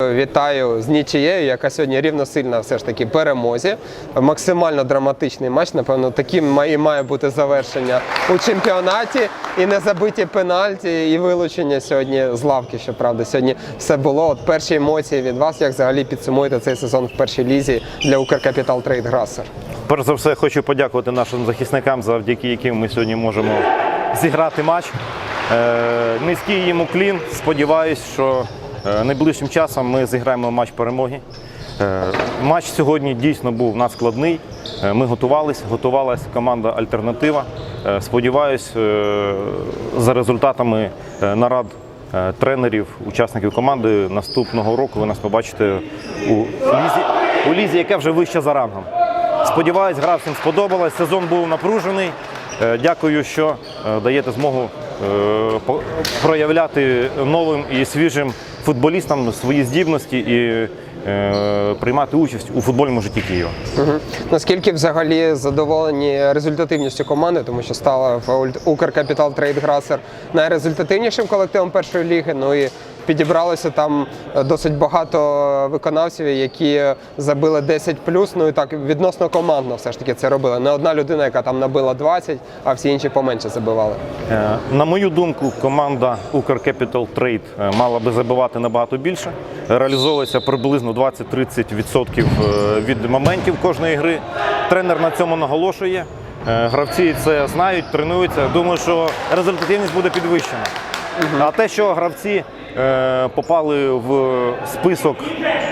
Вітаю з нічією, яка сьогодні рівносильна все ж таки перемозі. Максимально драматичний матч. Напевно, таким має, має бути завершення у чемпіонаті. І не забиті пенальті, і вилучення сьогодні з лавки. Щоправда, сьогодні все було. От перші емоції від вас, як взагалі підсумуєте цей сезон в першій лізі для Укркапітал Трейд Грасер. Перш за все, хочу подякувати нашим захисникам, завдяки яким ми сьогодні можемо зіграти матч. Е, Низький їм уклін. Сподіваюсь, що найближчим часом ми зіграємо матч перемоги. Е, Матч сьогодні дійсно був надскладний. Е, Ми готувалися, готувалася команда Альтернатива. Е, Сподіваюсь, е, за результатами е, нарад е, тренерів, учасників команди наступного року ви нас побачите у лізі, у лізі, яка вже вища за рангом. Сподіваюсь, гра всім сподобалась. Сезон був напружений. Е, Дякую, що е, даєте змогу е, проявляти новим і свіжим футболістам свої здібності і е, приймати участь у футбольному житті Києва. Угу. Наскільки взагалі задоволені результативністю команди, тому що стала Укркапітал Трейдграсер найрезультативнішим колективом першої ліги. Ну і підібралося там е, досить багато виконавців, які забили 10 плюс. Ну і так відносно командно все ж таки це робили. Не одна людина, яка там набила 20, а всі інші поменше забивали. Е, На мою думку, команда Укркепітал Трейд е, мала би забивати набагато більше. Реалізовується приблизно 20-30% е, від моментів кожної гри. Тренер на цьому наголошує. Гравці це знають, тренуються. Думаю, що результативність буде підвищена. А те, що гравці попали в список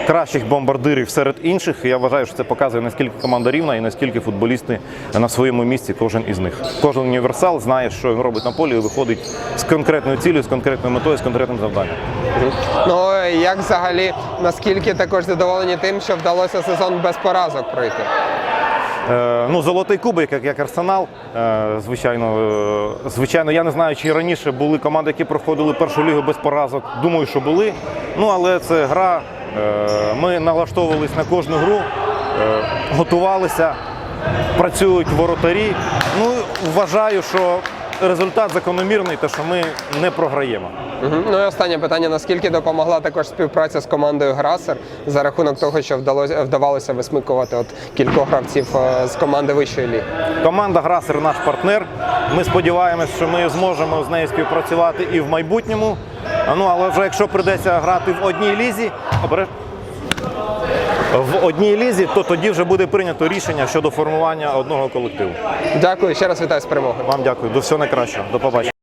кращих бомбардирів серед інших, я вважаю, що це показує наскільки команда рівна і наскільки футболісти на своєму місці, кожен із них. Кожен універсал знає, що він робить на полі, і виходить з конкретною цілею, з конкретною метою, з конкретним завданням. Ну як взагалі, наскільки також задоволені тим, що вдалося сезон без поразок пройти? Е, ну, золотий кубик, як, як арсенал. Е, звичайно, е, звичайно, я не знаю, чи раніше були команди, які проходили першу лігу без поразок. Думаю, що були. Ну, але це гра. Ми налаштовувались на кожну гру, готувалися, працюють воротарі. Ну, вважаю, що результат закономірний, те, що ми не програємо. Мгм. Ну і останнє питання: наскільки допомогла також співпраця з командою Грасер за рахунок того, що вдалося вдавалося висмикувати от кількох гравців е, з команди вищої ліги? Команда Грасер наш партнер. Ми сподіваємось, що ми зможемо з нею співпрацювати і в майбутньому. Ну, але вже якщо прийдеться грати в одній лізі, обереж- в одній лізі, то тоді вже буде прийнято рішення щодо формування одного колективу. Дякую ще раз вітаю з перемогою. Вам дякую. До всього найкращого. До побачення.